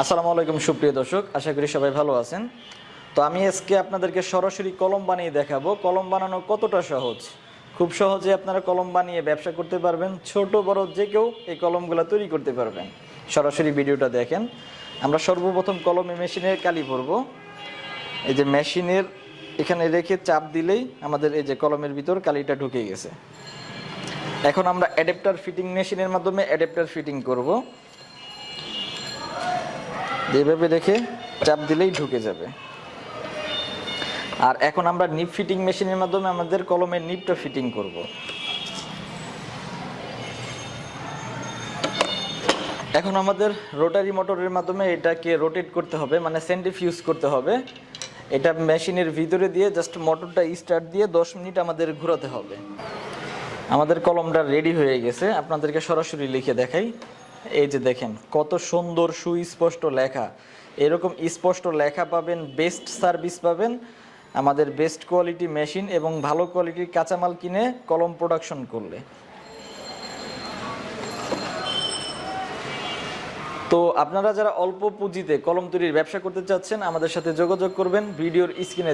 আসসালামু আলাইকুম, সুপ্রিয় দর্শক। আশা করি সবাই ভালো আছেন। তো আমি আজকে আপনাদেরকে সরাসরি কলম বানিয়ে দেখাবো। কলম বানানো কতটা সহজ? খুব সহজে আপনারা কলম বানিয়ে ব্যবসা করতে পারবেন। ছোট, বড় যে কেউ এই কলমগুলো তৈরি করতে পারবেন। সরাসরি ভিডিওটা দেখেন। আমরা সর্বপ্রথম কলমে মেশিনের কালি পরবো এই যে মেশিনের এখানে রেখে চাপ দিলেই আমাদের এই যে কলমের ভিতর কালিটা ঢুকে গেছে। এখন আমরা অ্যাডাপ্টার ফিটিং মেশিনের মাধ্যমে অ্যাডাপ্টার ফিটিং করব। যেভাবে রেখে চাপ দিলেই ঢুকে যাবে। আর এখন আমরা নিপ ফিটিং মেশিনের মাধ্যমে আমাদের কলমের নিপটা ফিটিং করব। এখন আমাদের রোটারি মোটরের মাধ্যমে এটাকে রোটেট করতে হবে মানে সেন্ট্রিফিউজ করতে হবে। এটা মেশিনের ভিতরে দিয়ে জাস্ট মোটরটা স্টার্ট দিয়ে দশ মিনিট আমাদের ঘোরাতে হবে। আমাদের কলমটা রেডি হয়ে গেছে। আপনাদেরকে সরাসরি লিখে দেখাই। এই যে দেখেন, কত সুন্দর সুস্পষ্ট লেখা। এরকম স্পষ্ট লেখা পাবেন বেস্ট সার্ভিস পাবেন, আমাদের বেস্ট কোয়ালিটি মেশিন এবং ভালো কোয়ালিটির কাঁচামাল কিনে কলম প্রোডাকশন করলে। তো আপনারা যারা অল্প পুঁজিতে কলম তৈরির ব্যবসা করতে চাচ্ছেন, আমাদের সাথে যোগাযোগ করবেন, ভিডিওর স্ক্রিনে